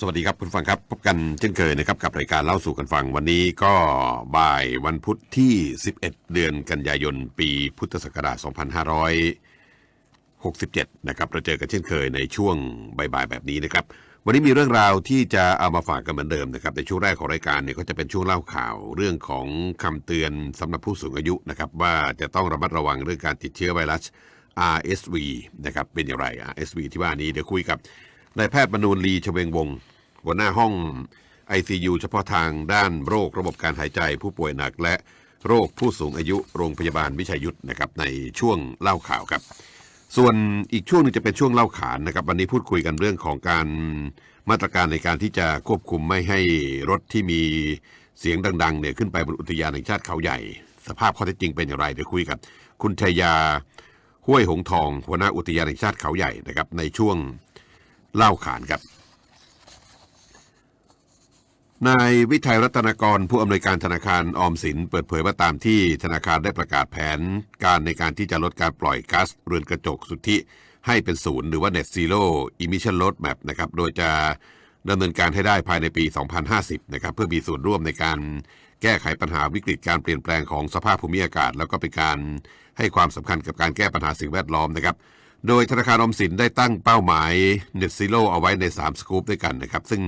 สวัสดีครับคุณฟังครับพบกันเช่นเคยนะครับกับรายการเล่าสู่กันฟังวันนี้ก็บ่ายวันพุธที่ 11 เดือนกันยายน ปีพุทธศักราช 2567 นะครับเราเจอกันเช่นเคยในช่วงบ่ายๆแบบนี้นะครับวันนี้มีเรื่องราวที่จะเอามาฝากกันเหมือนเดิมนะครับในช่วงแรกของรายการเนี่ยก็จะเป็นช่วงเล่าข่าวเรื่องของคำเตือนสำหรับผู้สูงอายุนะครับว่าจะต้องระมัดระวังเรื่องการติดเชื้อไวรัส RSV นะครับเป็นอย่างไร RSV ที่ว่านี้เดี๋ยวคุยกับ นายแพทย์มนูนลีชเวงวง หัวหน้าห้อง ICU เฉพาะทางด้านโรคระบบการหายใจผู้ป่วยหนักและโรคผู้สูงอายุโรงพยาบาลวิชัยยุทธนะครับในช่วงเล่าข่าวครับ ส่วนอีกช่วงหนึงจะเป็นช่วงเล่าขานนะครับ วันนี้พูดคุยกันเรื่องของการมาตรการในการที่จะควบคุมไม่ให้รถที่มีเสียงดังๆเนี่ยขึ้นไปบนอุทยานแห่งชาติเขาใหญ่ สภาพข้อเท็จจริงเป็นอย่างไรเดี๋ยวคุยกับ คุณชัยยาห้วยหงทอง หัวหน้าอุทยานแห่งชาติเขาใหญ่นะครับในช่วง เล่าขานครับ นายวิทัยรัตนกรผู้อำนวยการธนาคารออมสิน เปิดเผยว่าตามที่ธนาคารได้ประกาศแผน การในการที่จะลดการปล่อยก๊าซเรือนกระจกสุทธิให้เป็นศูนย์หรือว่า net zero emission roadmap นะครับ โดยจะดำเนินการให้ได้ภายในปี 2050 นะครับ เพื่อมีส่วนร่วมในการแก้ไขปัญหาวิกฤตการเปลี่ยนแปลงของสภาพภูมิอากาศ แล้วก็เป็นการให้ความสำคัญกับการแก้ปัญหาสิ่งแวดล้อมนะครับ โดยธนาคารอมสินได้ตั้งเป้าหมาย Net Zero เอาไว้ใน 3 สกูปด้วยกันนะครับ ซึ่ง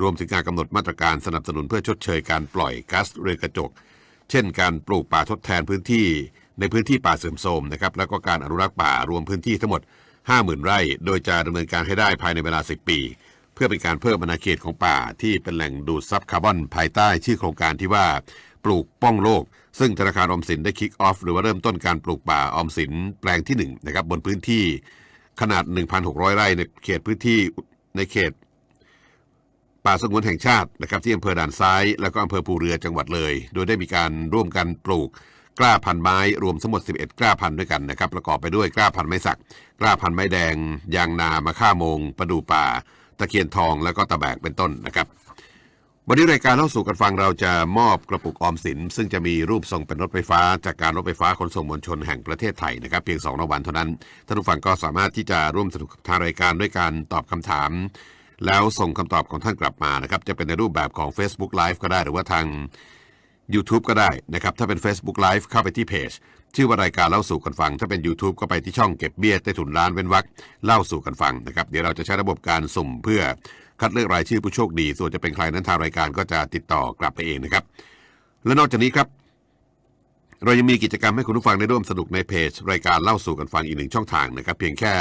รวมถึงการกำหนดมาตรการสนับสนุนเพื่อชดเชยการปล่อยก๊าซเรือนกระจก เช่น การปลูกป่าทดแทนพื้นที่ ในพื้นที่ป่าเสื่อมโทรมนะครับแล้วก็การอนุรักษ์ป่ารวมพื้นที่ทั้งหมด 50,000 ไร่ โดยจะดำเนินการให้ได้ภายในเวลา 10 ปี เพื่อเป็นการเพิ่มอาณาเขตของป่าที่เป็นแหล่งดูดซับคาร์บอนภายใต้ชื่อโครงการที่ว่าปลูกป้องโลก ซึ่งธนาคารออมสินได้คิกออฟหรือว่าเริ่มต้นการปลูกป่าออมสินแปลงที่หนึ่งนะครับบนพื้นที่ขนาด 1,600 ไร่ในเขตพื้นที่ในเขต ป่าสงวนแห่งชาตินะครับที่อำเภอด่านซ้าย แล้วก็อำเภอภูเรือจังหวัดเลย โดยได้มีการร่วมกันปลูกกล้าพันไม้รวมทั้งหมด 11 กล้าพันด้วยกันนะครับประกอบไปด้วยกล้าพันไม้สัก กล้าพันไม้แดง ยางนามะค่ามง ประดู่ป่า ตะเคียนทองแล้วก็ตะแบกเป็นต้นนะครับ วันนี้รายการเล่าสู่กันฟังเราจะมอบกระปุกออมสิน ซึ่งจะมีรูปทรงเป็นรถไฟฟ้า จากการรถไฟฟ้าขนส่งมวลชนแห่งประเทศไทยนะครับ เพียง2รางวัลเท่านั้นท่านผู้ฟังก็สามารถที่จะร่วมสนุกกับทางรายการด้วยการตอบคำถาม แล้วส่งคำตอบของท่านกลับมานะครับจะเป็นในรูปแบบของ Facebook Live ก็ได้หรือว่าทาง YouTube ก็ได้นะครับถ้าเป็น Facebook Live เข้าไปที่เพจชื่อว่ารายการเล่าสู่กันฟัง ถ้าเป็น YouTube ก็ไปที่ช่องเก็บเบี้ยใต้ถุนร้านเว้นวักเล่าสู่กันฟังนะครับเดี๋ยวเราจะใช้ระบบการสุ่มเพื่อ คัดเลือกรายชื่อผู้โชคดี ส่วนจะเป็นใครนั้นทางรายการก็จะติดต่อกลับไปเองนะครับ และนอกจากนี้ครับ เรายังมีกิจกรรมให้คุณผู้ฟังได้ร่วมสนุกในเพจ รายการเล่าสู่กันฟังอีกหนึ่งช่องทางนะครับ เพียงแค่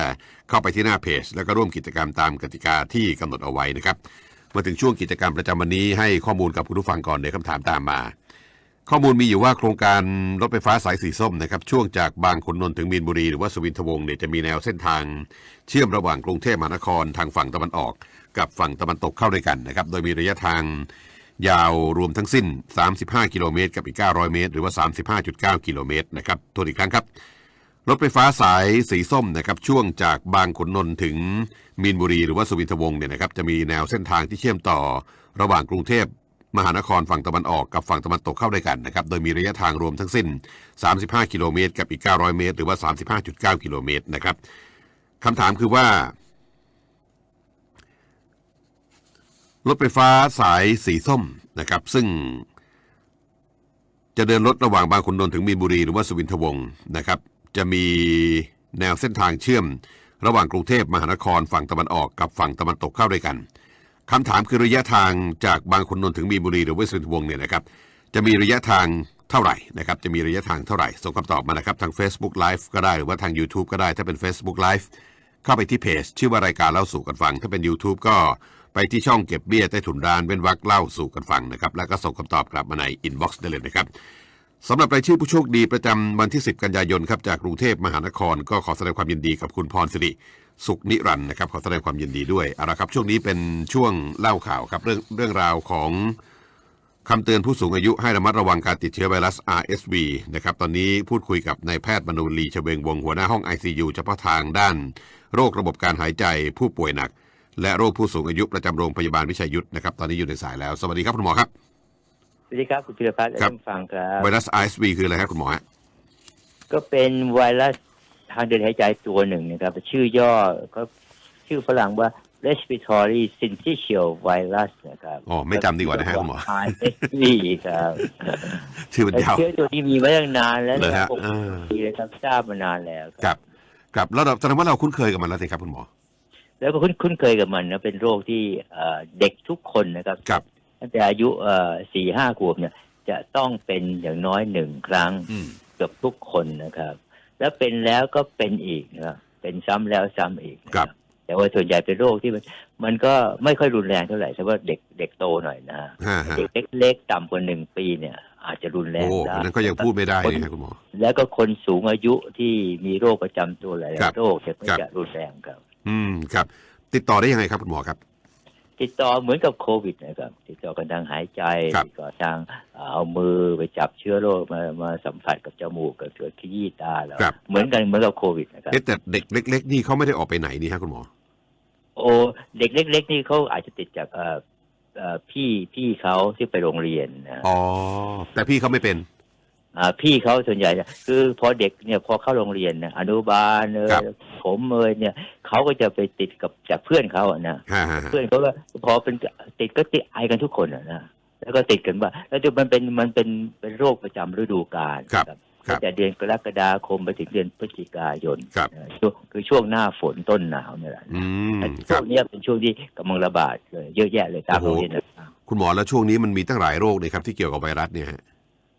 เข้าไปที่หน้าเพจ แล้วก็ร่วมกิจกรรมตามกติกาที่กำหนดเอาไว้นะครับมาถึงช่วงกิจกรรมประจำวันนี้ให้ข้อมูลกับคุณผู้ฟังก่อนเดี๋ยวคำถามตามมา ข้อมูลมีอยู่ว่าโครงการรถไฟฟ้าสายสีส้มนะครับช่วงจากบางขุนนนท์ถึงมีนบุรีหรือว่าสุวินทวงศ์เนี่ยจะมีแนวเส้นทาง เชื่อมระหว่างกรุงเทพมหานครทางฝั่งตะวันออก กับฝั่งตะวันตกเข้าด้วยกันนะครับ โดยมีระยะทางยาวรวมทั้งสิ้น 35 กิโลเมตร กับอีก 900 เมตร หรือว่า 35.9 กิโลเมตรนะครับทวนอีกครั้งครับ รถไฟฟ้าสายสีส้มนะครับช่วงจากบางขุนนนท์ถึงมีนบุรีหรือว่าสุวินทวงศ์เนี่ยนะครับจะมีแนวเส้นทางที่เชื่อมต่อระหว่างกรุงเทพมหานครฝั่งตะวันออกกับฝั่งตะวันตกเข้าด้วยกันนะครับ โดยมีระยะทางรวมทั้งสิ้น 35 กิโลเมตร กับอีก 900 เมตร หรือว่า 35.9 กิโลเมตรนะครับคำถามคือว่า รถไฟฟ้าสายสีส้มนะครับ ซึ่ง จะเดินรถระหว่างบางขุนนนท์ถึงมีนบุรีหรือว่าสุวินทวงศ์นะครับ จะมีแนวเส้นทางเชื่อม ระหว่างกรุงเทพมหานครฝั่งตะวันออกกับฝั่งตะวันตกเข้าด้วยกันคำถามคือระยะทางจากบางขุนนนท์ถึงมีนบุรีหรือว่าสุวินทวงศ์เนี่ยนะครับ จะมีระยะทางเท่าไหร่นะครับจะมีระยะทางเท่าไหร่ส่งคำตอบมานะครับทาง Facebook Live ก็ได้หรือว่าทาง YouTube ก็ได้ถ้าเป็น Facebook Live เข้าไปที่เพจ ชื่อว่ารายการเล่าสู่กันฟัง ถ้าเป็น YouTube ก็ ไปที่ช่องเก็บเบี้ยใต้ถุนร้านเว้นวักเล่าสู่กันฟังนะครับ แล้วก็ส่งคำตอบกลับมาในอินบ็อกซ์ได้เลยนะครับสำหรับรายชื่อผู้โชคดีประจำวันที่ 10 กันยายนครับจากกรุงเทพมหานคร ก็ขอแสดงความยินดีกับคุณพรสิริสุขนิรันต์นะครับขอแสดงความยินดีด้วยเอาละครับ ช่วงนี้เป็นช่วงเล่าข่าวครับเรื่องเรื่องราวของคำเตือนผู้สูงอายุให้ระมัดระวังการติดเชื้อไวรัส RSV นะครับตอนนี้พูดคุยกับนายแพทย์มนูลีชเวงวงหัวหน้าห้อง ICU เฉพาะทางด้าน โรคระบบการหายใจผู้ป่วยหนัก และโรคผู้สูงอายุประจำโรงพยาบาลวิชัยยุทธนะครับตอนนี้อยู่ในสายแล้ว สวัสดีครับคุณหมอครับ สวัสดีครับคุณพิรพัฒน์และครับท่านฟังครับไวรัส RSV คืออะไรครับคุณหมอฮะก็เป็นไวรัสทางเดินหายใจตัวหนึ่งนะครับ ชื่อย่อก็ชื่อฝรั่งว่า respiratory syncytial virus นะครับอ๋อไม่จำดีกว่านะฮะคุณหมอ RSV ครับชื่อมันแต่ยาวเชื้อตัวนี้มีมาตั้งนานแล้วเลยนะฮะหกเออปีเลยครับทราบมานานแล้วครับ ครับแล้วเราแสดงว่าเราคุ้นเคยกับมันแล้วสิครับคุณหมอ แล้วก็คุ้นคุ้นเคยกับมันนะเป็นโรคที่เอ่อเด็กทุกคนนะครับครับตั้งแต่อายุเอ่อสี่ห้าขวบเนี่ย จะต้องเป็นอย่างน้อยหนึ่งครั้งอืมเกือบทุกคนนะครับ แล้วเป็นแล้วก็เป็นอีกนะครับเป็นซ้ำแล้วซ้ำอีกนะครับ แต่ว่าส่วนใหญ่เป็นโรคที่มัน มันก็ไม่ค่อยรุนแรงเท่าไหร่แต่ว่าเด็กเด็กโตหน่อยนะฮะฮะเด็กเล็กๆต่ำกว่าหนึ่งปีเนี่ย อาจจะรุนแรงโอ้ได้อันนั้นก็ยังพูดไม่ได้นี่ครับคุณหมอแล้วก็คนสูงอายุที่มีโรคประจำตัวหลายครับๆโรคเนี่ยก็ครับจะรุนแรงครับ อืมครับ ติดต่อได้ยังไงครับคุณหมอครับ ติดต่อเหมือนกับโควิดนะครับ ติดต่อกันทางหายใจครับก็ทางเอามือไปจับเชื้อโรคมามาสัมผัสกับจมูกกับเกิดขยี้ตาแล้วครับ เหมือนกันเหมือนกับโควิดนะครับ เอ๊ะแต่เด็กเล็ก ๆ นี่เขาไม่ได้ออกไปไหนนี่ฮะคุณหมอ โอ้เด็กเล็ก ๆ นี่เขาอาจจะติดจากเอ่อเอ่อพี่พี่เขาที่ไปโรงเรียนนะ อ๋อ แต่พี่เขาไม่เป็นอ่า พี่เขาส่วนใหญ่เนี่ยคือพอเด็กเนี่ยพอเข้าโรงเรียนนะอนุบาลเออครับผมเอยเนี่ยเขาก็จะไปติดกับจากเพื่อนเขาอะนะฮะฮะฮะเพื่อนเขาก็พอเป็นติดก็ติดไอกันทุกคนอะนะแล้วก็ติดกันว่าแล้วจะมันเป็นมันเป็นเป็นโรคประจำฤดูกาลครับนะครับตั้งแต่เดือนกรกฎาคมไปถึงเดือนพฤศจิกายนครับนะช่วงคือช่วงหน้าฝนต้นหนาวเนี่ยแหละอืมแต่คช่รัวบงเนี้ยเป็นช่วงที่กำลังระบาดเลยเยอะแยะเลยตามโอ้โรงโหเรียนต่างคุณหมอแล้วช่วงนี้มันมีตั้งหลายโรคนี่ครับที่เกี่ยวกับไวรัสเนี่ยฮะๆ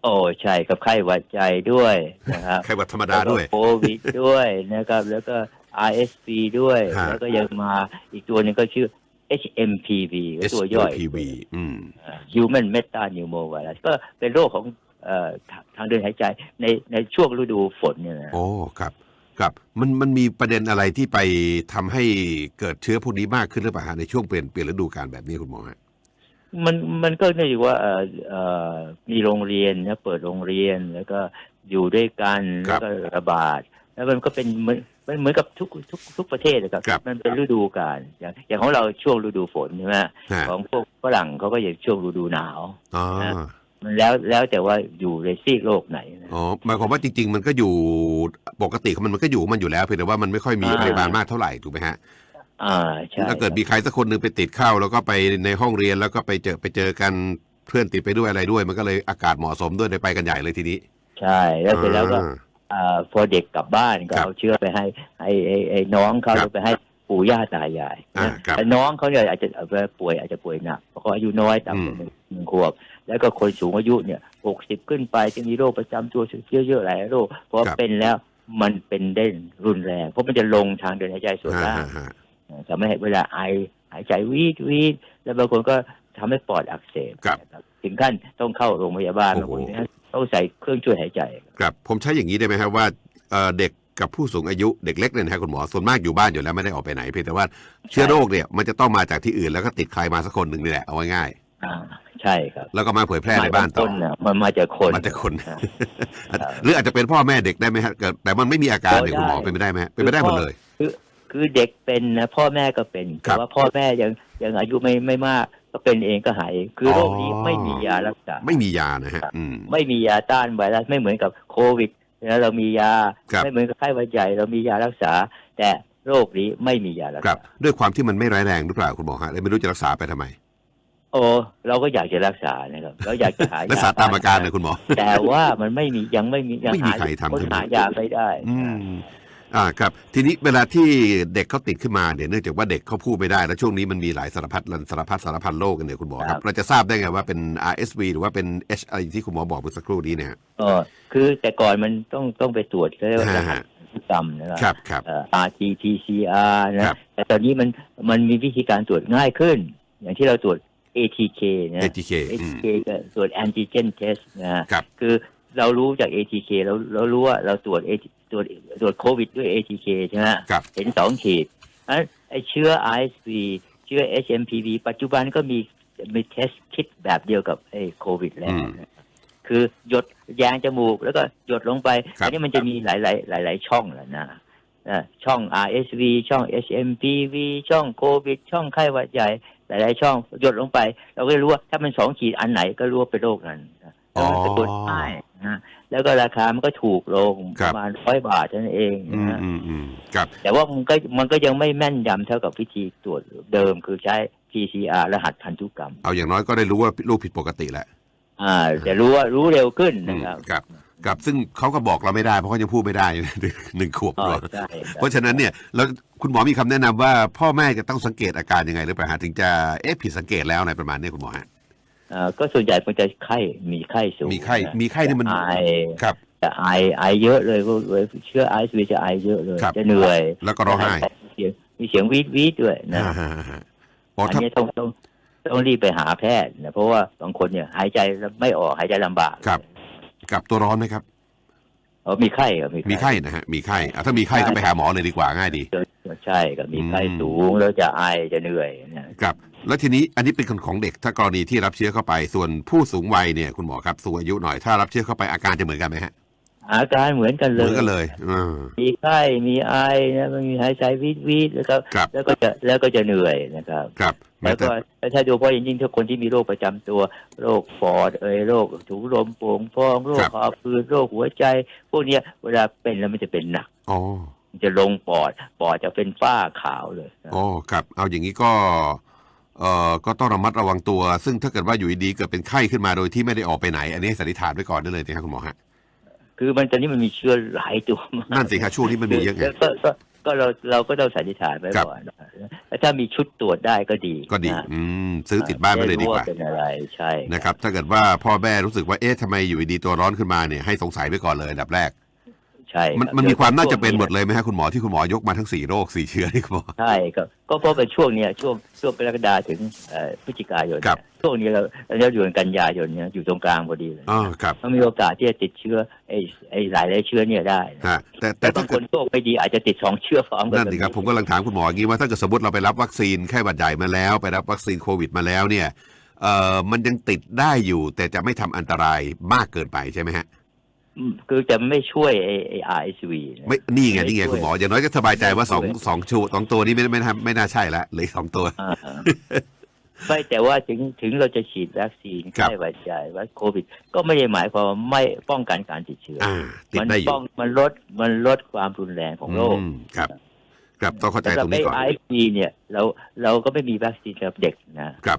โอ้ใช่กับไข้หวัดใจด้วยนะครับไข้หวัดธรรมดาด้วยแล้วก็โควิดด้วยนะครับ แล้วก็ RSV ด้วยฮะแล้วก็ยังมาอีกตัวหนึงก็ชื่อ HMPV ก็ตัวย่อย HPV อืมอ่า Human Meta Pneumovirus ก็เป็นโรคของเอ่อทางทางเดินหายใจในในช่วงฤดูฝนเนี่ยนะโอ้ครับครับมันมันมีประเด็นอะไรที่ไปทำให้เกิดเชื้อพวกนี้มากขึ้นหรือเปล่าฮะในช่วงเปลี่ยนเปลี่ยนฤดูกาลแบบนี้คุณหมอฮะ มันมันก็เนื่องจากว่าเอ่อเอ่อมีโรงเรียนนะเปิดโรงเรียนแล้วก็อยู่ด้วยกันครัแล้บวก็ระบาด แล้วมันก็เป็นเหมือนมันเหมือนกับทุกทุกทุกประเทศนะครับ ครับมันเป็นฤดูกาลอย่างอย่างของเราช่วงฤดูฝนใช่ไหมฮะ ของพวกฝรั่งเขาก็อย่างช่วงฤดูหนาว อ๋อมันแล้วแล้วแต่ว่าอยู่ในซีกโลกไหนนะ อ๋อหมายความว่าจริง ๆ มันก็อยู่ปกติของมันมันก็อยู่ของมันอยู่แล้วเพียงแต่ว่ามันไม่ค่อยมีอ่า ปริมาณมากเท่าไหร่ถูกไหมฮะ อ่าใช่ถ้าเกิดมีใครสักคนหนึ่งไปติดเข้า แล้วก็ไปในห้องเรียนแล้วก็ไปเจอไปเจอกันเพื่อนติดไปด้วยอะไรด้วย มันก็เลยอากาศเหมาะสมด้วยเลยไปกันใหญ่เลยทีนี้ ใช่แล้วเสร็จแล้วก็อ่าอ่าพอเด็กกลับบ้านก็ครับเอาเชื้อไปให้ไอ้ไอ้ไอ้น้องเขาครับไปให้ปู่ย่าตายายอ่าครับแต่น้องเขาเนี่ยอาจจะเวลาป่วยอาจจะป่วยหนักเพราะเขาอายุน้อยต่ำกว่าอืมหนึ่งหนึ่งขวบ แล้วก็คนสูงอายุเนี่ยหกสิบขึ้นไปจะมีโรคประจำตัวเยอะๆหลายโรคพอเป็นแล้วมันเป็นได้รุนแรง เพราะมันจะลงทางเดินหายใจส่วนฮะล่างฮะฮะ ทำให้เวลาไอหายใจวีดวีดแล้วบางคนก็ทำให้ปอดอักเสบครับนะครับถึงขั้นต้องเข้าโรงพยาบาลโอ้บางโหคนต้องใส่เครื่องช่วยหายใจ ครับ ผมใช้อย่างนี้ได้ไหมครับว่าเอ่อเด็กกับผู้สูงอายุเด็กเล็กเนี่ยนะฮะคุณหมอส่วนมากอยู่บ้านอยู่แล้วไม่ได้ออกไปไหนเพียงแต่ว่าเชื้อโรคเนี่ยมันจะต้องมาจากที่อื่นแล้วก็ติดใครมาสักคนหนึ่งนี่แหละเอาง่ายอ่าใช่ครับๆแล้วก็มาเผยแพร่ในบ้านมจกต่อคน่ะมันมาจากคนมาจากคนอ่าหรืออาจจะเป็นพ่อแม่เด็กได้ไหมฮะเกิดแต่มันไม่มีอาการเนี่ยก็ได้คุณหมอเป็นไปได้ไหมฮะเป็นไปได้หมดเลย คือเด็กเป็นนะพ่อแม่ก็เป็นครัแต่บว่าพ่อแม่ยังยังอายุไม่ไม่มากก็เป็นเองก็หายเองคือออโรคนี้ไม่มียารักษาไม่มียานะฮะอืมไม่มียาต้านไวรัสไม่เหมือนกับโควิดนะเรามียาครับไม่เหมือนกับไข้หวัดใหญ่เรามียารักษา แต่โรคนี้ไม่มียารักครับษาด้วยความที่มันไม่ร้ายแรงหรือเปล่าคุณหมอฮะเลยไม่รู้จะรักษาไปทำไม โอ้เราก็อยากจะรักษานะครับเราอยากจะหายารักษาตามอาการเลยคุณหมอแต่ว่ามันไม่มียังไม่มียังไม่มีหาใครทำคนใช่ไหมหายาไม่ได้ อืมอ่าครับทีนี้เวลาที่เด็กเขาติดขึ้นมาเนี่ยเนื่องจากว่าเด็กเขาพูดไม่ได้แล้วช่วงนี้มันมีหลายสารพัดสารพัดสารพันโรคกันเนี่ยคุณหมอคครัรับ บ เราจะทราบได้ไงว่าเป็น RSV หรือว่าเป็น H อะไรที่คุณหมอบอกเมื่อสักครู่นี้เนี่ยเออคือแต่ก่อนมันต้องต้องไปตรวจเขาเรียกว่าฮะรหัสพันธุกรรมนะคครัรับบครับ เอ่อ RT-PCR นะครับ แต่ตอนนี้มันมันมีวิธีการตรวจง่ายขึ้น อย่างที่เราตรวจ ATK นะ ATK อืม ATK ก็ตรวจ antigen test นะฮะครับ คือเรารู้จาก ATK เราเรารู้ว่าเราตรวจ AT ตรวจตรวจโควิดด้วย ATK ใช่ไหมครับ เห็นสองขีดอันไอเชื้อ RSV เชื้อ HMPV ปัจจุบันก็มีมีเทสคิดแบบเดียวกับไอโควิดแล้วอืมคือหยดยางจมูก แล้วก็หยดลงไป ครับ อันนี้มันจะมีหลายหลายหลายหลายๆช่องแหละนะอ่าช่อง RSV ช่อง HMPV ช่องโควิด ช่องไข้หวัดใหญ่ หลาย ๆ ช่องหยดลงไป เราก็รู้ว่าถ้ามันสองขีดอันไหนก็รู้ว่าเป็นโรคนั้นนะ แล้วมันก็ตรวจง่ายนะแล้วก็ราคามันก็ถูกลงคปรับระมาณร้อยบาทเท่านั้นเองอืนะมฮะอืมอืมครับ แต่ว่ามันก็มันก็ยังไม่แม่นยำเท่ากับวิธีตรวจเดิมคือใช้ PCR รหัสพันธุกรรม เอาอย่างน้อยก็ได้รู้ว่าลูกผิดปกติแหละอ่าจะรู้ว่ารู้เร็วขึ้นอืนะมครับครับครับซึ่งเขาก็บอกเราไม่ได้เพราะเขายังพูดไม่ได้ หนึ่งขวบอ๋อด้วย ใช่เพราะฉะนั้นเนี่ยแล้วคุณหมอมีคำแนะนำว่าพ่อแม่จะต้องสังเกตอาการยังไงหรือเปล่าฮะถึงจะเอ๊ะผิดสังเกตแล้วอะไรประมาณนี้คุณหมอฮะอ่า ก็ส่วนใหญ่มันจะไข้มีไข้สูงมีไข้นะมีไข้นี่มันจะไอครับจะไอไอเยอะเลยก็เลยเชื้อไอซ์วีจะไอเยอะเลยครับจะเหนื่อย แล้วก็ร้องไห้มีเสียงมีเสียงวีดวีดด้วยนะอ่าฮะฮะอ๋ออันถ้านี้ต้องต้องต้องรีบไปหาแพทย์นะเพราะว่าบางคนเนี่ยหายใจไม่ออกหายใจลำบากครับกับตัวร้อนไหมครับเออมีไข้ครับมีไข้นะฮะมีไข้อะถ้ามีไข้ก็ไปหาหมอเลยดีกว่าง่ายดีใช่ครับมีไข้อืมสูงแล้วจะไอจะเหนื่อยนะครับ แล้วทีนี้อันนี้เป็นคนของเด็กถ้ากรณีที่รับเชื้อเข้าไป ส่วนผู้สูงวัยเนี่ยคุณหมอครับสูงอายุหน่อยถ้ารับเชื้อเข้าไปอาการจะเหมือนกันไหมฮะอาการเหมือนกันเหเลมือยนกันเลยอ่ามีไข้มีไอนะมันมีหายใจวีดวีดแล้วก็ครับแล้วก็จะแล้วก็จะเหนื่อยนะครับครับแม้แล้วแต่ก็ถ้าดูเพราะอย่างยิ่งถ้าคนที่มีโรคประจำตัวโรคปอดเอ่ยโรคถุงลมโป่งพองโรคหอบหืดโรคหัวใจ พวกเนี้ยเวลาเป็นแล้วมันจะเป็นหนักอ๋อมันจะลงปอดปอดจะเป็นฝ้าขาวเลยนะอ๋อครับ เอาอย่างนี้ก็ เอ่อก็ต้องระมัดระวังตัว ซึ่งถ้าเกิดว่าอยู่ดีๆเกิดเป็นไข้ขึ้นมาโดยที่ไม่ได้ออกไปไหน อันนี้สันนิษฐานไว้ก่อนได้เลยนะครับคุณหมอฮะคือมันตอนนี้มันมีเชื้อหลายตัวมากนั่นสิครับช่วงนี้มันมีเยอะไง แล้วก็ก็ก็เราเราก็ต้องสันนิษฐานไว้ครับ ก่อนนะแล้วถ้ามีชุดตรวจได้ก็ดีก็ดีนะอืมซื้อติดบ้านไปเลยดีกว่า จะรู้เป็นอะไรใช่ นะครับถ้าเกิดว่าพ่อแม่รู้สึกว่าเอ๊ะทำไมอยู่ดีๆตัวร้อนขึ้นมาเนี่ยให้สงสัยไว้ก่อนเลยอันดับแรก ใช่มันรับมันมีความน่าจะเป็นหมดเลยไหมฮะคุณหมอที่คุณหมอยกมาทั้งสี่โรคสี่เชื้อนี่คุณหมอใช่ก็ก็เพราะเป็นช่วงเนี้ยช่วงช่วงกรกฎาถึงเอ่อพฤศจิกายนครับช่วงนี้เราเราอยู่ในกันยายนเนี่ยอยู่ตรงกลางพอดีเลยอ๋อครับมันมีโอกาสที่จะติดเชื้อไอ้ไอ้หลายหลายๆเชื้อเนี่ยได้นะฮะแต่แต่แต่ถ้าบางคเกิดนโชคไม่ดีอาจจะติดสองเชื้อพร้อมกันั่นสิครับผมกำลังถามคุณหมออย่างนี้ว่าถ้าเกิดสมมติเราไปรับวัคซีนไข้หวัดใหญ่มาแล้ว ไปรับวัคซีนโควิดมาแล้วเนี่ยเอ่อมันยังติดได้อยู่แต่จะไม่ทำอันตรายมากเกินไปใช่ไหมฮะอืม คือจะไม่ช่วยไอ้ไอ้ RSV นะไม่นี่ไงนี่ไงไม่ช่วยคุณหมออย่างน้อยก็สบายใจว่าสองไม่ช่วยสองชูสองตัวนี้ไม่ไม่ไม่ไม่น่าใช่ละเหลืออกสองตัวอ่าไม่แต่ว่าถึงถึงเราจะฉีดวัคซีนครับไข้หวัดใหญ่วัคโควิด ก็ไม่ได้หมายความว่าไม่ป้องกันการติดเชื้ออ่าติดมัได้อยู่ป้องมันลดมันลดความรุนแรงของโรคอืมครับครับต้องเข้าใจแต่ตรงนี้ก่อนไอพีเนี่ย เราเราก็ไม่มีวัคซีนสำหรับเด็กนะครับ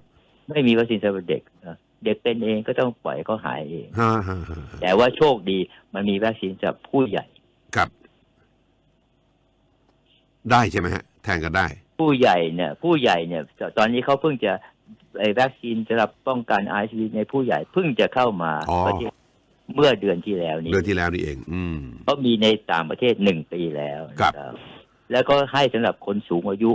ไม่มีวัคซีนสำหรับเด็กนะ เด็กเป็นเองก็ต้องปล่อยเขาหายเองฮ่าฮ่าฮ่าแต่ว่าโชคดีมันมีวัคซีนสำหรับผู้ใหญ่ ครับ ได้ใช่ไหมฮะ แทนกันได้ ผู้ใหญ่เนี่ย ผู้ใหญ่เนี่ย ตอนนี้เขาเพิ่งจะไอ้วัคซีนสำหรับป้องกันไอซีในผู้ใหญ่เพิ่งจะเข้ามาอ๋อ ประเทศเมื่อเดือนที่แล้วนี้ เดือนที่แล้วนี่เอง อืมเขามีในต่างประเทศหนึ่งปีแล้วนะครับแล้วก็ให้สำหรับคนสูงอายุ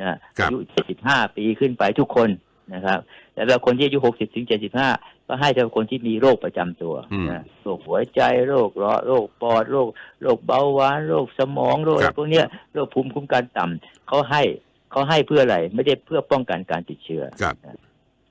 นะครับอายุ 75 ปีขึ้นไปทุกคนนะครับ แล้วแบบคนที่อายุ60ถึง75ก็ให้สำหรับคนที่มีโรคประจำตัวอืมนะโรคหัวใจโรคร้อโรคปอดโรคโรคเบาหวานโรคสมองโรคครับพวกเนี้ยโรคภูมิคุ้มกันต่ำเขาให้เขาให้เพื่ออะไร ไม่ได้เพื่อป้องกันการติดเชื้อครับ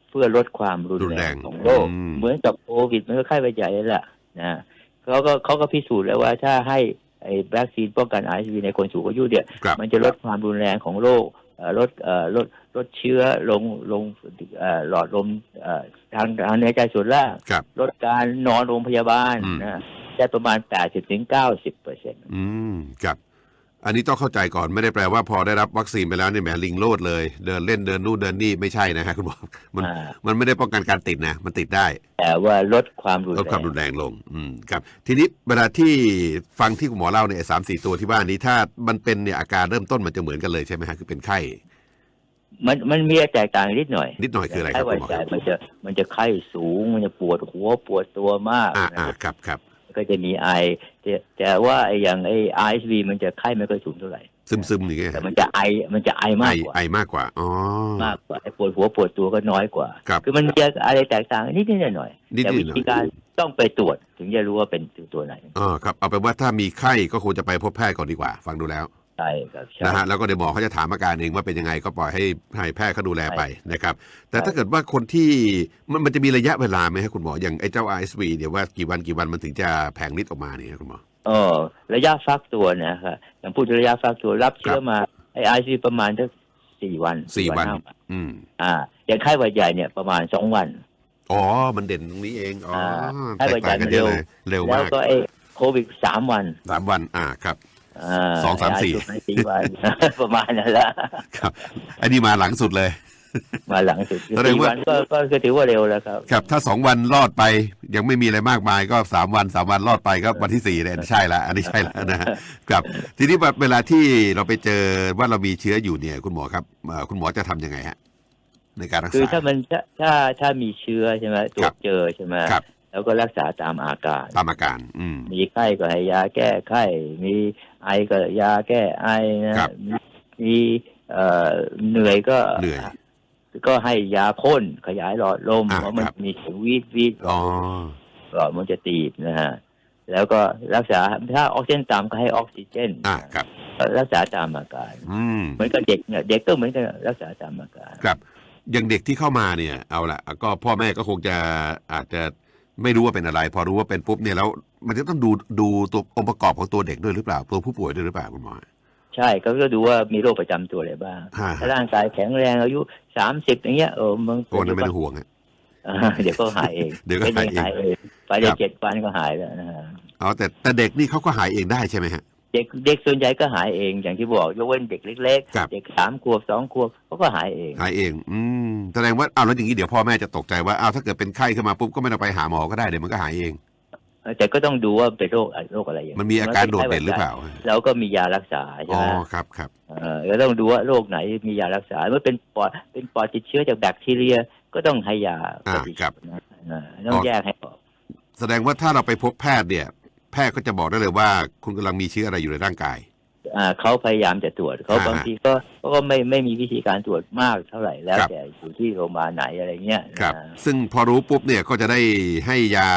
เพื่อลดความรุนรุนแรแรงงของโรคอืมเหมือนกับโควิดมันก็ไข้หวัดใหญ่นั่นแหละนะเขาก็เขาก็พิสูจน์แล้วว่าถ้าให้ไอ้วัคซีนป้องกันไอซีในคนสูงอายุเนี่ยครับมันจะลดความรุนแรงของโรคเอ่อลดเอ่อลด ลดเชื้อลงลงเอ่อหลอดลมเอ่อทางทางเนื้อใจส่วนล่างครับลดการนอนโรงพยาบาลอืมนะได้ประมาณ80ถึง90เปอร์เซ็นต์อืมครับอันนี้ต้องเข้าใจก่อนไม่ได้แปลว่าพอได้รับวัคซีนไปแล้วเนี่ยแหมลิงโลดเลย เดินเล่นเดินนู่นเดินนี่ไม่ใช่นะฮะคุณหมอมันอ่ามันไม่ได้ป้องกันการติดนะ มันติดได้ แต่ว่าลดความรุนลแรดความงรุนแรงลง อืมครับ ทีนี้เวลาที่ฟังที่คุณหมอเล่าเนี่ยสามสี่ตัวที่ว่านี้ถ้ามันเป็นเนี่ยอาการเริ่มต้นมันจะเหมือนกันเลยใช่ไหมฮะคือเป็นไข้ มันมันมีแตกต่างนิดหน่อยนิดหน่อยคืออะไรคไข้รับหวัคุดณหมอใหญ่มันจะมันจะไข้สูง มันจะปวดหัวปวดตัวมากอ่านะอ่าครับครับก็จะมีไอแต่แต่ว่าไออย่างไอไอซีมันจะไข้ไม่ค่อยสูงเท่าไหร่ ซึมซึมๆอย่างเงี้ยแต่มันจะไอมันจะไอไอมากกว่าไอมากกว่าอ๋อ มากกว่าไอปวดหัวปวดตัวก็น้อยกว่าครับคือมันมีอะไรแตกต่างนิดนิดหน่อยหน่อยๆนิดแต่ๆหวิน่อยธีการต้องไปตรวจถึงจะรู้ว่าเป็นตัวไหน อ๋อครับเอาเป็นว่าถ้ามีไข้ก็ควรจะไปพบแพทย์ก่อนดีกว่า ฟังดูแล้ว ใช่ครับใช่นะฮะแล้วก็เดี๋ยวหมอเขาจะถามอาการเองว่าเป็นยังไงก็ปล่อยให้ให้แพทย์เขาดูแลไปนะครับ แต่ใช่ถ้าเกิดว่าคนที่มันมันจะมีระยะเวลาไหมครับคุณหมออย่างไอ้เจ้า RSV เดี๋ยวว่ากี่วันกี่วันมันถึงจะแผงฤทธิ์ออกมาเนี่ยคุณหมอเออระยะฟักตัวนะครับอย่างพูดถึงระยะฟักตัวรับเชื้อมาไอไอซีประมาณสักสี่วันสี่วันห้าอืมอ่า อย่างไข้หวัดใหญ่เนี่ยประมาณสองวัน อ๋อ มันเด่นตรงนี้เองอ๋อให้แตปกระหยัต่าดงกันเยอะเลยเร็วแล้วมากก็ไอ้โควิดสามวันสามวัน อ่าครับา สองสามสี่ยจุดในสี่วันประมาณนั้นละครับอันนี้มาหลังสุดเลย มาหลังสุดแสดงสี่ว่าวันก็ก็ก็ถือว่าเร็วแล้วครับ ครับ ถ้าสองวันรอดไปยังไม่มีอะไรมากมายก็สามวันสามวันรอดไปก็วันที่สี่เนี่ยใช่ละอันนี้ใช่ละนะฮะครับ ทีนี้แบบเวลาที่เราไปเจอว่าเรามีเชื้ออยู่เนี่ย คุณหมอครับเอ่อคุณหมอจะทำยังไงฮะในการรักคือษาถ้ามันถ้าถ้าถ้ามีเชื้อใช่ไหมตรครัวบจเจอใช่ไหมครับ แล้วก็รักษาตามอาการ ตามอาการ อืม มีไข้ก็ให้ยาแก้ไข้ มีไอก็ยาแก้ไอนะครับมีมีเอ่อเหนื่อยก็ เหนื่อย ก็ให้ยาพ่นขยายหลอดลมอ่าเพราะมันครับ มีเสียงวีดวีดอ๋อ หลอดมันจะตีบนะฮะแล้วก็รักษาถ้าออกซิเจนต่ำก็ให้ออกซิเจนอ่าครับก็รักษาตามอาการ อืม เหมือนกับเด็กเนี่ยเด็กก็เหมือนกันรักษาตามอาการ ครับ อย่างเด็กที่เข้ามาเนี่ย เอาละก็พ่อแม่ก็คงจะอาจจะ ไม่รู้ว่าเป็นอะไร พอรู้ว่าเป็นปุ๊บเนี่ยแล้ว มันจะต้องดูดูตัวองค์ประกอบของตัวเด็กด้วยหรือเปล่า ตัวผู้ป่วยด้วยหรือเปล่าคุณหมอใช่ก็ก็ดูว่ามีโรคประจำตัวอะไรบ้างฮะถ้าร่างกายแข็งแรงอายุสามสิบอย่างเงี้ยเออมันโอ้นั่นไม่ต้องห่วงฮะอ่าเดี๋ยวก็หายเองเดี๋ยวก็หายเองป็นงเองไปได้ครับเจ็ดวันก็หายแล้วนะฮะเอาแต่แต่เด็กนี่เขาก็หายเองได้ใช่ไหมฮะ เด็กเด็กส่วนใหญ่ก็หายเอง อย่างที่บอกยกเว้นเด็กเล็กครับ ๆ เด็กสามขวบสองขวบเขาก็หายเอง หายเอง อืมแสดงว่าอ้าวแล้วอย่างนี้เดี๋ยวพ่อแม่จะตกใจว่าอ้าวถ้าเกิดเป็นไข้ขึ้นมาปุ๊บก็ไม่ต้องไปหาหมอก็ได้เดี๋ยวมันก็หายเอง แต่ก็ต้องดูว่าเป็นโรคโรคอะไรอย่างมันมีอาการโดดเด่นหรือเปล่าแล้วก็มียารักษาใช่อ๋อไหมครับครับ เออก็ต้องดูว่าโรคไหนมียารักษาเมื่อเป็นปอดเป็นปอดติดเชื้อจากแบคทีเรียก็ต้องให้ยาอ่าปฏิชีวครับนะอ่าต้องแยกให้ออก แสดงว่าถ้าเราไปพบแพทย์เนี่ย แพทย์ก็จะบอกได้เลยว่า คุณกำลังมีเชื้ออะไรอยู่ในร่างกาย อ่าเขาพยายามจะตรวจเขาอ่าบางทีก็เขาก็ไม่ไม่มีวิธีการตรวจมากเท่าไหร่แล้วครับ แต่อยู่ที่โรงพยาบาลไหนอะไรเงี้ยครับอ่าซึ่งพอรู้ปุ๊บเนี่ยก็จะได้ให้ยา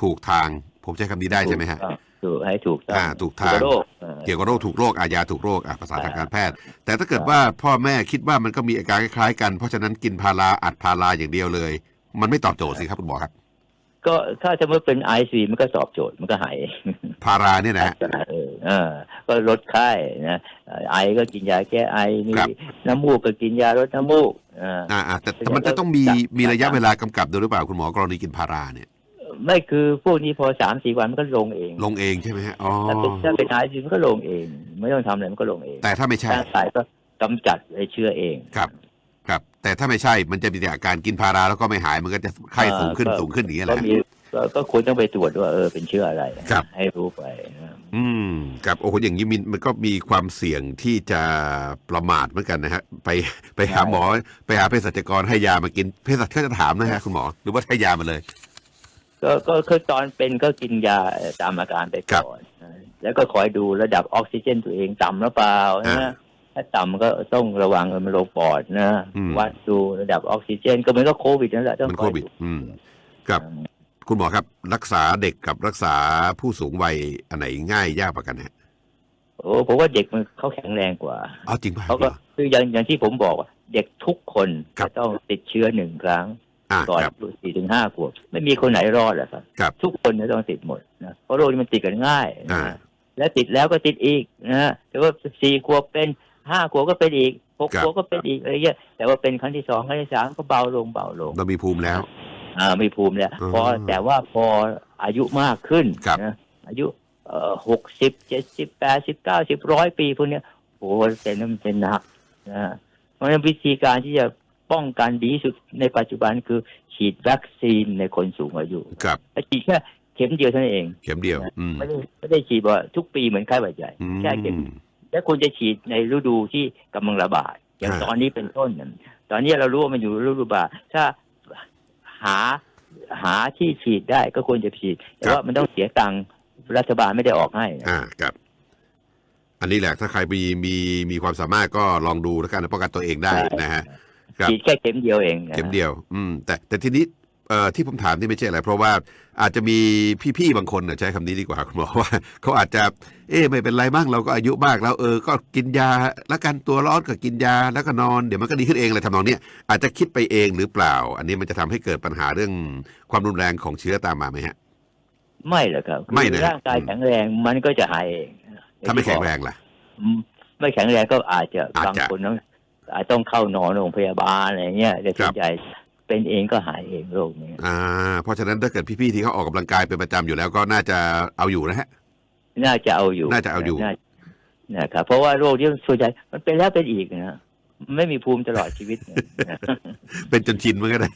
ถูกทาง ผมใช้คำนี้ได้ใช่ไหมฮะ ถูกให้ถูกต้องอ่าถูกทาง โรคอ่า เกี่ยวกับโรคถูกโรคอาญาถูกโรคอะภาษาทางการแพทย์ แต่ถ้าเกิดครับว่าพ่อแม่คิดว่ามันก็มีอาการคล้ายๆกัน เพราะฉะนั้นกินพาราอัดพาราอย่างเดียวเลย มันไม่ตอบโจทย์สิครับคุณหมอครับ ก็ถ้าสมมติเป็นไอซีมันก็สอบโจทย์มันก็หายพาราเนี่ยนะฮะเออเออ ก็ลดไข้นะเอ่อไอก็กินยาแก้ไอมีครับ น้ำมูกก็กินยาลดน้ำมูกอ่า อ่าอ่าแต่แต่มันจะต้องมีจัดมีระยะจัดเวลากำกับด้วยหรือเปล่าคุณหมอกรณีกินพาราเนี่ย ไม่คือพวกนี้พอสามสี่วันมันก็ลงเองลงเองใช่ไหมฮะอ๋อถ้าเป็นถ้าเป็นไอซีมันก็ลงเอง ไม่ต้องทำอะไรมันก็ลงเองแต่ถ้าไม่ใช่ร่างกายก็กำจัดไอ้เชื้อเอง ครับครับ แต่ถ้าไม่ใช่มันจะมีแต่อาการกินพาราแล้วก็ไม่หายมันก็จะไข้สูงขึ้นสูงขึ้นอย่างเงี้ยแหก็ละมีก็ก็ควรต้องไปตรวจว่าเออเป็นเชื้ออะไร ครับ ให้รู้ไปนะอืมครับโอ้โหอย่างนี้มีมันก็มีความเสี่ยงที่จะประมาทเหมือนกันนะฮะไปไปหาหมอไปหาเภสัชกรให้ยามากินเภสัชก็จะถามนะฮะคุณหมอหรือว่าให้ยามาเลย ก็ก็คือตอนเป็นก็กินยาตามอาการไปก่อนนะแล้วก็คอยดูระดับออกซิเจนตัวเองต่ำหรือเปล่าอ่า นะ ถ้าต่ำก็ต้องระวังมันลงปอดนะอืม วัดดูระดับออกซิเจน ก็เหมือนกับโควิดนั่นแหละต้องมันคโคอยวิดดูอืมครับคุณหมอครับ รักษาเด็กกับรักษาผู้สูงวัยอันไหนง่ายยากกว่ากันฮะโอ้ผมว่าเด็กมันเขาแข็งแรงกว่าเอาจริงป่ะ เขาก็คืออย่างอย่างที่ผมบอกว่าเด็กทุกคนครับจะต้องติดเชื้อหนึ่งครั้งอ่าก่อนครับสี่ถึงห้าขวบไม่มีคนไหนรอดหรอกครับ ครับทุกคนจะต้องติดหมดนะเพราะโรคนี้มันติดกันง่ายนะอ่าฮะและติดแล้วก็ติดอีกนะฮะแต่ว่าสี่ขวบเป็น ห้าขวบก็เป็นอีกหกครับ ขวบก็เป็นอีกอะไรเงี้ยแต่ว่าเป็นครั้งที่สองครั้งที่สามก็เบาลงเบาลงเรามีภูมิแล้ว อ่าไม่ภูมิแล้วอ๋อพอแต่ว่าพออายุมากขึ้นครับ นะอายุเอ่อหกสิบเจ็ดสิบแปดสิบเก้าสิบร้อยปีพวกเนี้ยโอ้โหเป็นน้ำเป็นหนักนะฮะเพราะฉะนั้นวิธีการที่จะป้องกันดีที่สุดในปัจจุบันคือฉีดวัคซีนในคนสูงอายุครับและฉีดแค่เข็มเดียวเท่านั้นเอง เข็มเดียว อืมไม่ได้ไม่ได้ฉีดว่าทุกปีเหมือนไข้หวัดใหญ่อืมแค่เข็ม และควรจะฉีดในฤดูที่กำลังระบาดอย่างอ่าตอนนี้เป็นต้นน่ะตอนนี้เรารู้ว่ามันอยู่ฤดูระบาดถ้าหาหาที่ฉีดได้ก็ควรจะฉีด แต่ว่ามันต้องเสียตังค์รัฐบาลไม่ได้ออกให้นะอ่าครับ อันนี้แหละถ้าใครมีมีมีความสามารถก็ลองดูแล้วกันป้องกันตัวเองได้นะฮะครับฉีดแค่เข็มเดียวเองนะเข็มเดียว อืม แต่แต่ทีนี้เอ่อ ที่ผมถามนี่ไม่ใช่อะไรเพราะว่าอาจจะมีพี่ๆบางคนน่ะใช้คำนี้ดีกว่าคุณหมอว่าเขาอาจจะเอ๊ะไม่เป็นไรบ้างเราก็อายุมากแล้วเออก็กินยาแล้วกันตัวร้อนก็กินยาแล้วก็นอนเดี๋ยวมันก็ดีขึ้นเองอะไรทำนองเนี้ยอาจจะคิดไปเองหรือเปล่า อันนี้มันจะทำให้เกิดปัญหาเรื่องความรุนแรงของเชื้อตามมาไหมฮะ ไม่หรอกครับคือไม่นะร่างกายแข็งแรงมันก็จะหายเองถ้าไม่แข็งแรงล่ะอืมไม่แข็งแรงก็อาจจะอาจบางจะคนต้องอาจต้องเข้านอนโรงพยาบาลอะไรเงี้ยแต่ส่วนใหญ่ เป็นเองก็หายเองโรคนี้อ่า เพราะฉะนั้นถ้าเกิดพี่ๆที่เขาออกกำลังกายเป็นประจำอยู่แล้วก็น่าจะเอาอยู่นะฮะ น่าจะเอาอยู่ น่าจะเอาอยู่น่นะครับเพราะว่าโรคที่ส่วนใหญ่มันเป็นแล้วเป็นอีกนะไม่มีภูมิตลอดชีวิตนะเป็นจนชินมันก็ได้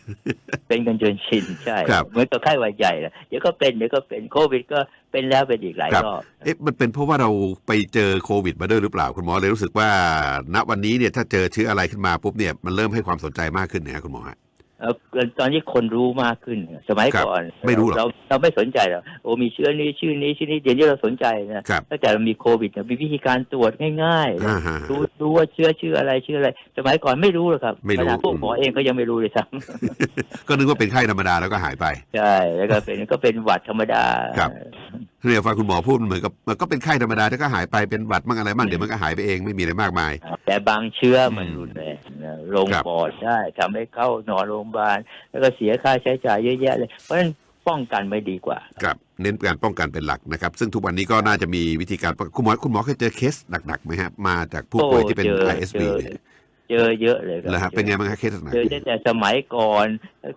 เป็นกันจนชินใช่ครับเหมือนกับไข้หวัดใหญ่แหละเดี๋ยวก็เป็นเดี๋ยวก็เป็นโควิด ก็เป็นแล้วเป็นอีกหลายครับรอบเอ๊ะมันเป็นเพราะว่าเราไปเจอโควิด มาด้วยหรือเปล่าคุณหมอเลยรู้สึกว่า ณวันนี้เนี่ยถ้าเจอเชื้ออะไรขึ้นมาปุ๊บเนี่ยมันเริ่มให้ความสนใจมากขึ้นนะคุณหมอฮะเอ่อ ตอนนี้คนรู้มากขึ้น สมัยครับก่อนไม่รู้หรอกเราเราไม่สนใจหรอกโอ้มีเชื้อนี้ชื่อนี้ชื่อนี้เดี๋ยวนี้เราสนใจนะครับตั้งแต่เรามีโควิดเนี่ยมีวิธีการตรวจง่ายๆอ่าฮะรู้รู้ว่าเชื้อชื่ออะไรชื่ออะไร สมัยก่อนไม่รู้หรอกครับไม่รู้ขนาดพวกหมอเองก็ยังไม่รู้เลยซ้ก็นึกว่าเป็นไข้ธรรมดาแล้วก็หายไปำใช่แล้วก็เป็นก็เป็นหวัดธรรมดาครับเนี่ยฟังคุณหมอพูดมันเหมือนกับมันก็เป็นไข้ธรรมดาแล้วก็หายไปเป็นหวัดบ้างอะไรบ้างเดี๋ยวมันก็หายไปเองไม่มีอะไรมากมาย แต่บางเชื้อมันอืมรุนแรงนะ ลงครับปอดได้ทำให้เข้านอนโรงพยาบาล แล้วก็เสียค่าใช้จ่ายเยอะแยะเลย เพราะฉะนั้นป้องกันไม่ดีกว่า ครับ เน้นการป้องกันเป็นหลักนะครับ ซึ่งทุกวันนี้ก็น่าจะมีวิธีการป้องคุณหมอคุณหมอเคยเจอเคสหนักๆไหมฮะมาจากผู้ป่วยที่เป็นโอ้เจอ ISB เจอเนี่ยเจอเยอะเลยครัเหรอฮะเป็นไงบ้างฮะเคสหนักเจอตั้งแต่สมัยก่อน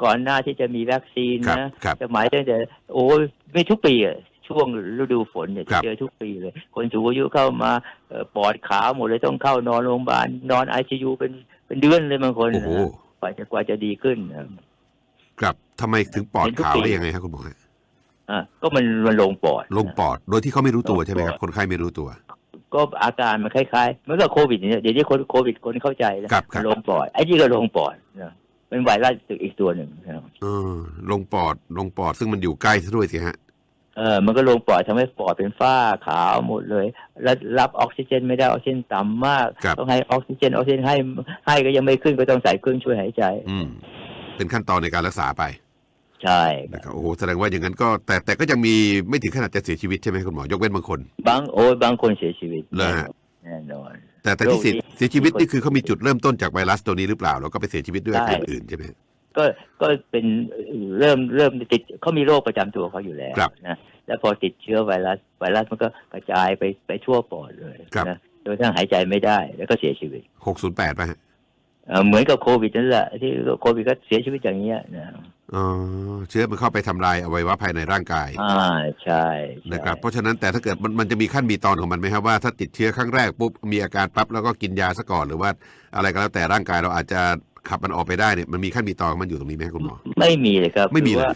ก่อนหน้าที่จะมีวัคซีนครับนะครับสมัยตั้งแต่โอ้ยไม่ทุกปีอะช่วงฤดูฝนเนี่ยครับเจอทุกปีเลย คนสูงอายุเข้ามาเอ่อปอดขาวหมดเลยต้องเข้านอนโรงพยาบาลนอนไอซียูเป็น เป็นเดือนเลยบางคนโอ้โหนะกว่าจะกว่าจะดีขึ้นนะครับทำไมถึงปอดเห็นทุกขาวปีได้ยังไงครับคุณหมอฮะอะก็มันมันลงปอด ลงปอด โดยที่เขาไม่รู้ตัวลงปอดใช่ไหมครับ คนไข้ไม่รู้ตัว ก็อาการมันคล้ายๆเหมือนกับโควิดเนี่ยเดี๋ยวนี้คนโควิดคนเข้าใจนะครับครับมันลงปอดไอ้นี่ก็ลงปอดนะเป็นไวรัสอีกตัวหนึ่งนะครับเออลงปอดลงปอดซึ่งมันอยู่ใกล้ซะด้วยสิฮะ เออมันก็ลงปอดทำให้ปอดเป็นฝ้าขาวหมดเลย แล้วรับออกซิเจนไม่ได้ออกซิเจนต่ำมากครับต้องให้ออกซิเจนออกซิเจนให้ให้ก็ยังไม่ขึ้นก็ต้องใส่เครื่องช่วยหายใจ อืมเป็นขั้นตอนในการรักษาไป ใช่นะครับโอ้โหแสดงว่าอย่างนั้นก็แต่แต่ก็ยังมีไม่ถึงขนาดจะเสียชีวิตใช่ไหมคุณหมอยกเว้นบางคน บางโอ้ยบางคนเสียชีวิตเหรอฮะแน่นอนแต่แต่ที่เสียโรคนี้เสียชีวิตนี่คือเขามีจุดเริ่มต้นจากไวรัสตัวนี้หรือเปล่า แล้วก็ไปเสียชีวิตด้วยใช่อาการอื่นใช่ไหม ก็ก็เป็นเริ่มเริ่มติดเขามีโรคประจำตัวเขาอยู่แล้วครับนะแล้วพอติดเชื้อไวรัสไวรัสมันก็กระจายไปไปทั่วปอดเลยครับนะโดยทั้งหายใจไม่ได้แล้วก็เสียชีวิตหกศูนย์แปดป่ะฮะเอ่อเหมือนกับโควิดนั่นแหละที่โควิดก็เสียชีวิตอย่างเงี้ยนะอ๋อเชื้อมันเข้าไปทำลายอวัยวะภายในร่างกายอ่าใช่ใช่นะครับเพราะฉะนั้นแต่ถ้าเกิดมันมันจะมีขั้นมีตอนของมันไหมครับว่าถ้าติดเชื้อครั้งแรกปุ๊บมีอาการปั๊บแล้วก็กินยาซะก่อนหรือว่าอะไรก็แล้วแต่ร่างกายเราอาจจะ ขับมันออกไปได้เนี่ยมันมีขั้นมีตอนของมันอยู่ตรงนี้ไหมครับคุณหมอ ไม่มีเลยครับไม่มีคือเลย ว่า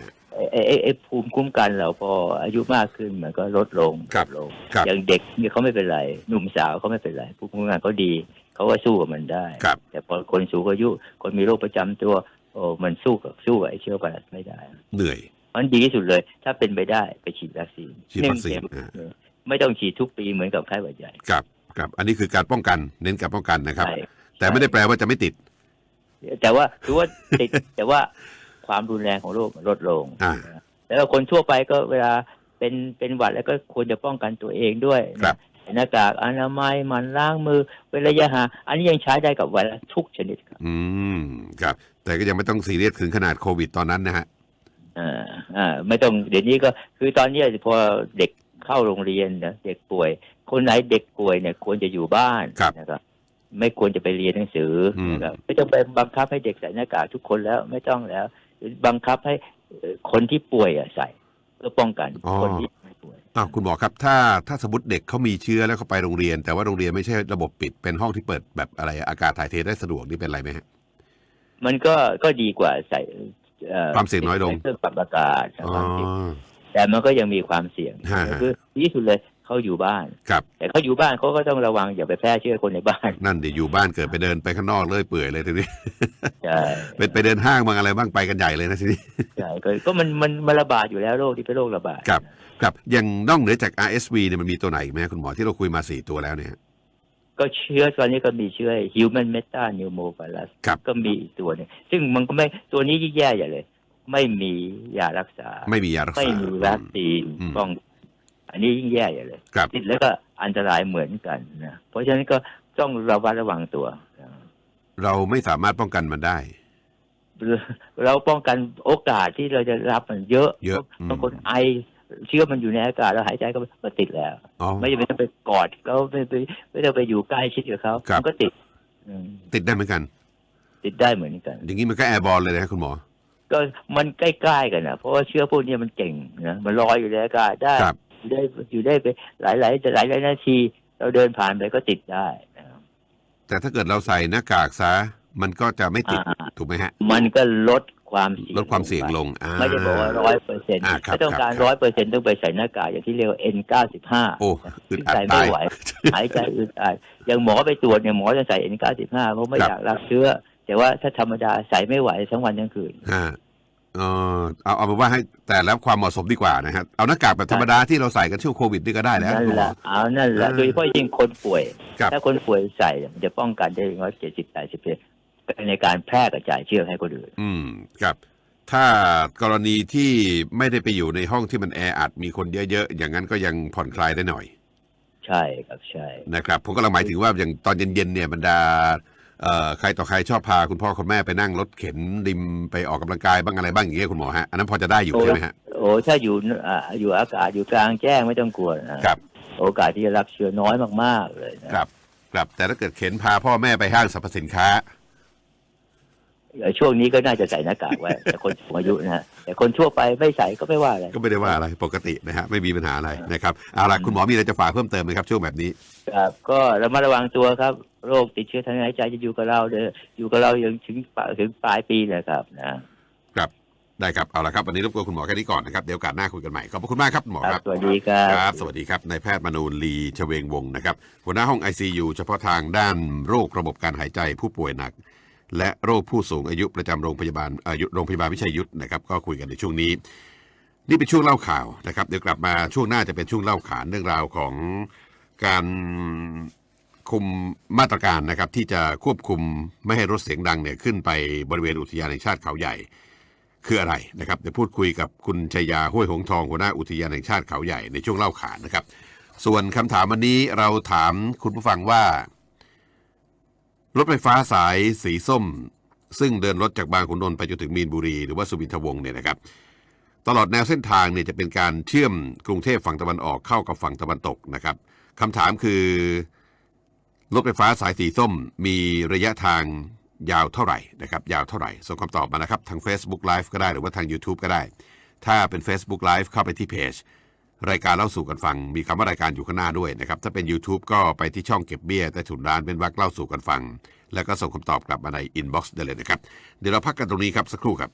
ไอ้ไอ้ไอ้ภูมิคุ้มกันเราพออายุมากขึ้นมันก็ลดลงครับลดลงครับ อย่างเด็กเนี่ยเขาไม่เป็นไรหนุ่มสาวเขาไม่เป็นไรภูมิคุ้มกันเขาดีเขาก็สู้กับมันได้ ครับ แต่พอคนสูงอายุคนมีโรคประจำตัวโอ้มันสู้กับสู้กับไอ้เชื้อไวรัสไม่ได้เหนื่อย มันดีที่สุดเลย ถ้าเป็นไปได้ไปฉีดวัคซีนฉีดวัคซีนหงเข็มอ่าไม่ต้องฉีดทุกปีเหมือนกับไข้หวัดใหญ่ครับ ครับ อันนี้คือการป้องกันเน้นการป้องกันนะครับ ใช่ แต่ไม่ได้แปลว่าจะไม่ติด แต่ว่าถือว่าติดแต่ว่าความรุนแรงของโรคมันลดลงอ่า แล้วก็คนทั่วไปก็เวลาเป็นเป็นหวัดแล้วก็ควรจะป้องกันตัวเองด้วยนะครับ ใส่หน้ากากอนามัยหมันล้างมือเว้นระยะห่างอันนี้ยังใช้ได้กับไวรัสทุกชนิดครับอืม ครับ แต่ก็ยังไม่ต้องซีเรียสถึงขนาดโควิดตอนนั้นนะฮะ อ่าอ่าไม่ต้องเดี๋ยวนี้ก็คือตอนเนี้ยพอเด็กเข้าโรงเรียนนะเด็กป่วย คนไหนเด็กป่วยเนี่ยควรจะอยู่บ้านครับ นะครับ ไม่ควรจะไปเรียนหนังสืออมนะครับไม่ต้องไปบังคับให้เด็กใส่หน้ากากทุกคนแล้วไม่ต้องแล้ว บังคับให้เอ่อคนที่ป่วยอะใส่เพื่อป้องกันคนที่ไม่ป่วยอ้าวคุณหมอครับ ถ้าถ้าสมมติเด็กเขามีเชื้อแล้วเขาไปโรงเรียน แต่ว่าโรงเรียนไม่ใช่ระบบปิดเป็นห้องที่เปิดแบบอะไรอากาศถ่ายเทได้สะดวกนี่เป็นไรไหมฮะมันก็ก็ดีกว่าใส่เอ่อความเสี่ยงน้อยลงเครื่องปรับอากาศอ๋อความเสี่ยงแต่มันก็ยังมีความเสี่ยงฮะฮะคือดีที่สุดเลย เขาอยู่บ้านครับแต่เขาอยู่บ้านเขาก็ต้องระวังอย่าไปแพร่เชื้อคนในบ้าน นั่นเดี๋ยวอยู่บ้านเกิดไปเดินไปข้างนอกเลยเปื่อยเลยทีนี้ใช่ไปไปเดินห้างบางอะไรบ้างไปกันใหญ่เลยนะทีนี้ใช่ก็ก็มันมันมันระบาดอยู่แล้วโรคที่เป็นโรคระบาดครับครับอย่างนอกเหนือจาก RSV เนี่ยมันมีตัวไหนอีกไหมฮะคุณหมอที่เราคุยมาสี่ตัวแล้วเนี่ยก็เชื้อตอนนี้ก็มีเชื้อ human meta pneumovirus ครับก็มีอีกตัวหนึงซึ่งมันก็ไม่ตัวนี้ยิ่งแย่ใหญ่เลย ไม่มียารักษา ไม่มียารักษา ไม่มีวัคซีนอืมป้อง อันนี้ยิ่งแย่ใหญ่เลยครับติดแล้วก็อันตรายเหมือนกันนะเพราะฉะนั้นก็ต้องระวัดระวังตัวนะเราไม่สามารถป้องกันมันได้ เราป้องกันโอกาสที่เราจะรับมันเยอะเยอะอืมบางคนไอเชื้อมันอยู่ในอากาศเราหายใจก็ก็ติดแล้วอ๋อไม่จำเป็นต้องไปกอดเขาไม่ไปไม่ต้องไปอยู่ใกล้ชิดกับเขาครับมันก็ติดอืมติดได้เหมือนกัน ติดได้เหมือนกัน อย่างนี้มันก็แอร์บอลเลยนะคุณหมอ ก็มันใกล้ๆกันนะเพราะว่าเชื้อพวกนี้มันเก่งนะมันลอยอยู่ในอากาศได้ครับ อยู่ได้อยู่ได้ไปหลายหลายหลายหลายนาที เราเดินผ่านไปก็ติดได้นะครับแต่ถ้าเกิดเราใส่หน้ากากซะมันก็จะไม่ติดอ่าถูกไหมฮะ มันก็ลดความเสี่ยงลดความเสี่ยงลงอ่าไม่ได้บอกว่าร้อยเปอร์เซ็นต์อ่าครับถ้าต้องการครับร้อยเปอร์เซ็นต์ต้องไปใส่หน้ากากอย่างที่เรียกว่า N95 โอ้อึดอัดใส่ตาไม่ยไหวหายใจอึดอัดอย่างหมอไปตรวจเนี่ยหมอจะใส่ N95 เพราะไม่ครับอยากรับเชื้อ แต่ว่าถ้าธรรมดาใส่ไม่ไหวทั้งวันทั้งคืนฮะ เออเอาเอาเป็นว่าให้แต่แล้วความเหมาะสมดีกว่านะฮะเอาหน้ากากแบบธรรมดาที่เราใส่กันช่วงโควิดนี่ก็ได้แล้วนั่นคุณหแหมอ ละเอานั่นแหละอ่าโดยเฉพาะยิ่งคนป่วย ครับ ถ้าคนป่วยใส่เนี่ยมันจะป้องกันได้ร้อยเจ็ดสิบแปดสิบเในการแพร่กระจายเชื้อให้คนอื่น อืมครับ ถ้ากรณีที่ไม่ได้ไปอยู่ในห้องที่มันแออัดมีคนเยอะๆ อย่างนั้นก็ยังผ่อนคลายได้หน่อยใช่ครับใช่ นะครับผมก็ลังหมายถึงว่าอย่างตอนเย็นๆเนี่ยบรรดาเอ่อ ใครต่อใครชอบพาคุณพ่อคุณแม่ไปนั่งรถเข็นริมไปออกกำลังกายบ้างอะไรบ้างอย่างเงี้ยคุณหมอฮะอันนั้นพอจะได้อยู่ใช่ไหมฮะโอ้ถ้าอยู่อ่าอยู่อากาศอยู่กลางแจ้งไม่ต้องกลัวนะครับ โอกาสที่จะรับเชื้อน้อยมากๆเลยนะครับครับแต่ถ้าเกิดเข็นพาพ่อแม่ไปห้างสรรพสินค้าเอ่อช่วงนี้ก็น่าจะใส่หน้ากากไว้แต่คนสูงอายุนะฮะแต่คนทั่วไปไม่ใส่ก็ไม่ว่าอะไรก็ไม่ได้ว่าอะไรปกตินะฮะไม่มีปัญหาอะไรนะครับเอาละคุณหมอมีอะไรจะฝากเพิ่มเติมไหมครับช่วงแบบนี้ครับก็ระมัดระวังตัวครับ โรคติดเชื้อทางหายใจจะอยู่กับเราเด้ออยู่กับเรายังถึงปลายถึงปลายปีเลยครับนะครับได้ครับเอาละครับวันนี้รบกวนคุณหมอแค่นี้ก่อนนะครับเดี๋ยวโอกาสหน้าคุยกันใหม่ขอบพระคุณมากครับหมอคครัรับบสวัสดีครับครับ สวัสดีครับนายแพทย์มนูลลีชเวงวงศ์นะครับหัวหน้าห้อง ICU เฉพาะทางด้านโรคระบบการหายใจผู้ป่วยหนัก และโรคผู้สูงอายุประจำโรงพยาบาลเอ่อโรงพยาบาลวิชัยยุทธนะครับก็คุยกันในช่วงนี้ นี่เป็นช่วงเล่าข่าวนะครับเดี๋ยวกลับมาช่วงหน้าจะเป็นช่วงเล่าขานเรื่องราวของการ คุมมาตรการนะครับที่จะควบคุมไม่ให้รถเสียงดังเนี่ยขึ้นไปบริเวณอุทยานแห่งชาติเขาใหญ่คืออะไรนะครับเดี๋ยวพูดคุยกับคุณชยาห้วยหงทองหัวหน้าอุทยานแห่งชาติเขาใหญ่ในช่วงเล่าขานนะครับ ส่วนคำถามวันนี้เราถามคุณผู้ฟังว่า รถไฟฟ้าสายสีส้ม ซึ่งเดินรถจากบางขุนนนท์ไปจนถึงมีนบุรี หรือว่าสุวินทวงศ์เนี่ยนะครับ ตลอดแนวเส้นทางเนี่ยจะเป็นการเชื่อมกรุงเทพฝั่งตะวันออกเข้ากับฝั่งตะวันตกนะครับคำถามคือ รถไฟฟ้าสายสีส้มมีระยะทางยาวเท่าไหร่นะครับ ยาวเท่าไหร่ส่งคำตอบมานะครับ ทาง Facebook Live ก็ได้หรือว่าทาง YouTube ก็ได้ ถ้าเป็น Facebook Live เข้าไปที่เพจรายการเล่าสู่กันฟัง มีคำว่ารายการอยู่ข้างหน้าด้วยนะครับ ถ้าเป็น YouTube ก็ไปที่ช่องเก็บเบี้ยใต้ถุนร้านเป็นวักเล่าสู่กันฟัง แล้วก็ส่งคำตอบกลับมาในอินบ็อกซ์ได้เลยนะครับ เดี๋ยวเราพักกันตรงนี้ครับสักครู่ครับ